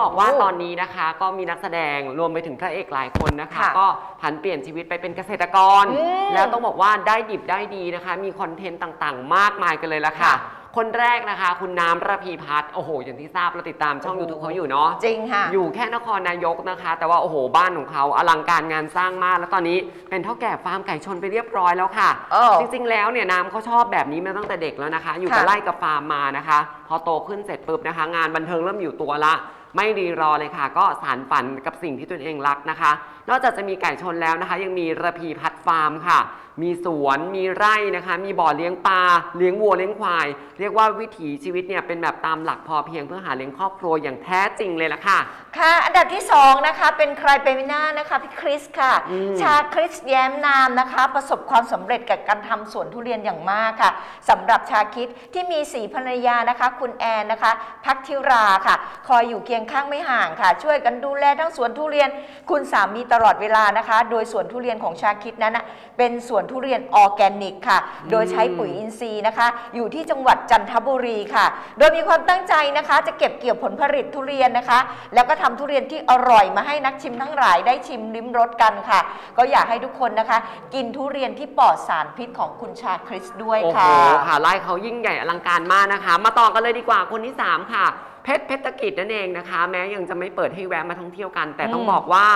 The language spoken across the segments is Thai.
บอกว่าตอนนี้นะคะ ก็มีนักแสดงรวมไปถึงพระเอกหลายคนนะคะ ค่ะก็ผันเปลี่ยนชีวิตไปเป็นเกษตรกร อืมแล้วต้องบอกว่าได้ดิบได้ดีนะคะ มีคอนเทนต์ต่างๆ มากมายกันเลยละค่ะ ค่ะ คนแรกนะคะ คุณน้ำระพีพัฒน์โอ้โห อย่างที่ทราบเราติดตามช่องโอ้ยูโหทูบเขาอยู่เนาะ จริงค่ะ อยู่แค่นครนายกนะคะ แต่ว่าโอ้โหบ้านของเขาอลังการงานสร้างมาก แล้วตอนนี้เป็นเท่าแก่ฟาร์มไก่ชนไปเรียบร้อยแล้วค่ะ เออจริงๆแล้วเนี่ยน้ำเขาชอบแบบนี้มาตั้งแต่เด็กแล้วนะคะ อยู่กับค่ะไร่กับฟาร์มมานะคะ พอโตขึ้นเสร็จปุ๊บนะคะ งานบันเทิงเริ่มอยู่ตัวละ ไม่รีรอเลยค่ะ ก็สารฝันกับสิ่งที่ตัวเองรักนะคะ นอกจากจะมีไก่ชนแล้วนะคะ ยังมีระพีพัฒน์ฟาร์มค่ะ มีสวนมีไร่นะคะ มีบ่อเลี้ยงปลาเลี้ยงวัวเลี้ยงควาย เรียกว่าวิถีชีวิตเนี่ยเป็นแบบตามหลักพอเพียงเพื่อหาเลี้ยงครอบครัวอย่างแท้จริงเลยละค่ะ ค่ะ อันดับที่ 2 นะคะ เป็นใครไปไม่น่านะคะพี่คริสค่ะ อืม ชาคริสแย้มนามนะคะ ประสบความสำเร็จกับการทำสวนทุเรียนอย่างมากค่ะสำหรับชาคริสที่มีสีภรรยานะคะคุณแอนนะคะ พักทิราค่ะ คอยอยู่เคียงข้างไม่ห่างค่ะ ช่วยกันดูแลทั้งสวนทุเรียน คุณสามีตลอดเวลานะคะ โดยสวนทุเรียนของชาคริสนั้นนะเป็นสวนทุเรียนออร์แกนิกค่ะ โดยใช้ปุ๋ยอินทรีย์นะคะ อยู่ที่จังหวัดจันทบุรีค่ะ โดยมีความตั้งใจนะคะ จะเก็บเกี่ยวผลผลิตทุเรียนนะคะ แล้วก็ทำทุเรียนที่อร่อยมาให้นักชิมทั้งหลายได้ชิมลิ้มรสกันค่ะ ก็อยากให้ทุกคนนะคะ กินทุเรียนที่ปลอดสารพิษของคุณชาคริสด้วยค่ะโอ้โหค่ะค่ะไล่เขายิ่งใหญ่อลังการมากนะคะ มาต่อกันเลยดีกว่าคนที่ 3 ค่ะ เพชรเพชรกิจนั่นเองนะคะ แม้ยังจะไม่เปิดให้แวะมาท่องเที่ยวกัน แต่ต้องอืมบอกว่า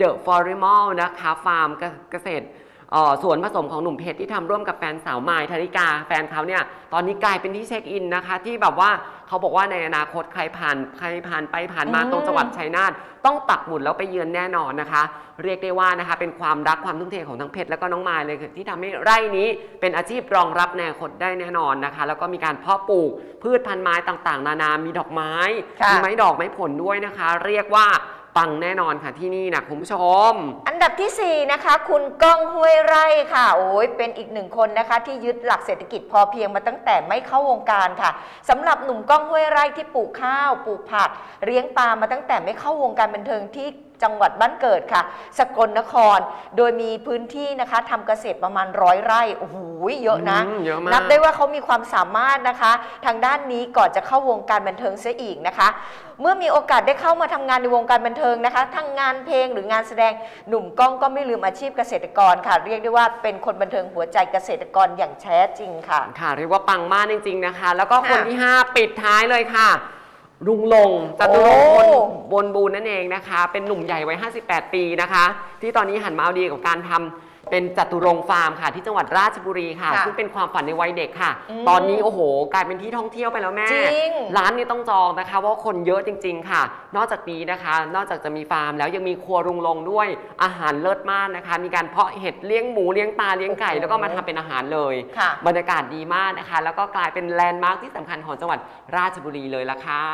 The f o r e m a l นะคะฟาร์มเกษตรเอ่อ สวนผสมของหนุ่มเพชรที่ทำร่วมกับแฟนสาวไมายธาริกา แฟนเขาเนี่ยตอนนี้กลายเป็นที่เช็คอินนะคะ ที่แบบว่าเขาบอกว่าในอนาคตใครผ่านใครผ่านไปผ่านมาอืมตรงจังหวัดชัยนาทต้องปักหมุดแล้วไปเยือนแน่นอนนะคะ เรียกได้ว่านะคะเป็นความรักความทุ่มเทของทั้งเพชรแล้วก็น้องมายเลยค่ะที่ทำให้ไร่นี้เป็นอาชีพรองรับในอนาคตได้แน่นอนนะคะ แล้วก็มีการเพาะปลูกพืชพันธุ์ไม้ต่างๆ นานามีดอกไม้ค่ะมีไม้ดอกไม้ผลด้วยนะคะ เรียกว่า ปังแน่นอนค่ะที่นี่นะคุณผู้ชม อันดับทีสี่ 4 นะคะ คุณก้องห้วยไร่ค่ะ โอ้ยเป็นอีกหนึ่งคนนะคะ ที่ยึดหลักเศรษฐกิจพอเพียงมาตั้งแต่ไม่เข้าวงการค่ะสำหรับหนุ่มก้องห้วยไร่ที่ปลูกข้าว ปลูกผักเลี้ยงปลามาตั้งแต่ไม่เข้าวงการบันเทิงที่ จังหวัดบ้านเกิดค่ะ สกลนคร โดยมีพื้นที่นะคะทำเกษตรประมาณร้อยไร่ โอ้โห เยอะนะ อืมเยอะมาก นับได้ว่าเขามีความสามารถนะคะ ทางด้านนี้ก่อนจะเข้าวงการบันเทิงเสียอีกนะคะ เมื่อมีโอกาสได้เข้ามาทำงานในวงการบันเทิงนะคะ ทั้งงานเพลงหรืองานแสดง หนุ่มก้องก็ไม่ลืมอาชีพเกษตรกรค่ะ เรียกได้ว่าเป็นคนบันเทิงหัวใจเกษตรกรอย่างแท้จริงค่ะ ค่ะเรียกว่าปังมากจริง ๆนะคะ แล้วก็คนค่ะ ที่ 5 ปิดท้ายเลยค่ะ ลุงลงจตุรงค์โอ้บนบนบูนนั่นเองนะคะ เป็นหนุ่มใหญ่วัย 58 ปีนะคะ ที่ตอนนี้หันมาเอาดีกับการทำ เป็นจตุรงค์ฟาร์มค่ะที่จังหวัดราชบุรีค่ะ ค่ะซึ่งเป็นความฝันในวัยเด็กค่ะ อืมตอนนี้โอ้โห กลายเป็นที่ท่องเที่ยวไปแล้วแม่ จริงร้านนี้ต้องจองนะคะเพราะว่าคนเยอะจริง ๆ ค่ะ นอกจากนี้นะคะ นอกจากจะมีฟาร์มแล้วยังมีครัวรุงลงด้วยอาหารเลิศมากนะคะ มีการเพาะเห็ดเลี้ยงหมูเลี้ยงปลาเลี้ยงไก่โอ้โหแล้วก็มาทำเป็นอาหารเลย ค่ะ บรรยากาศดีมากนะคะ แล้วก็กลายเป็นแลนด์มาร์คที่สำคัญของจังหวัดราชบุรีเลยละค่ะ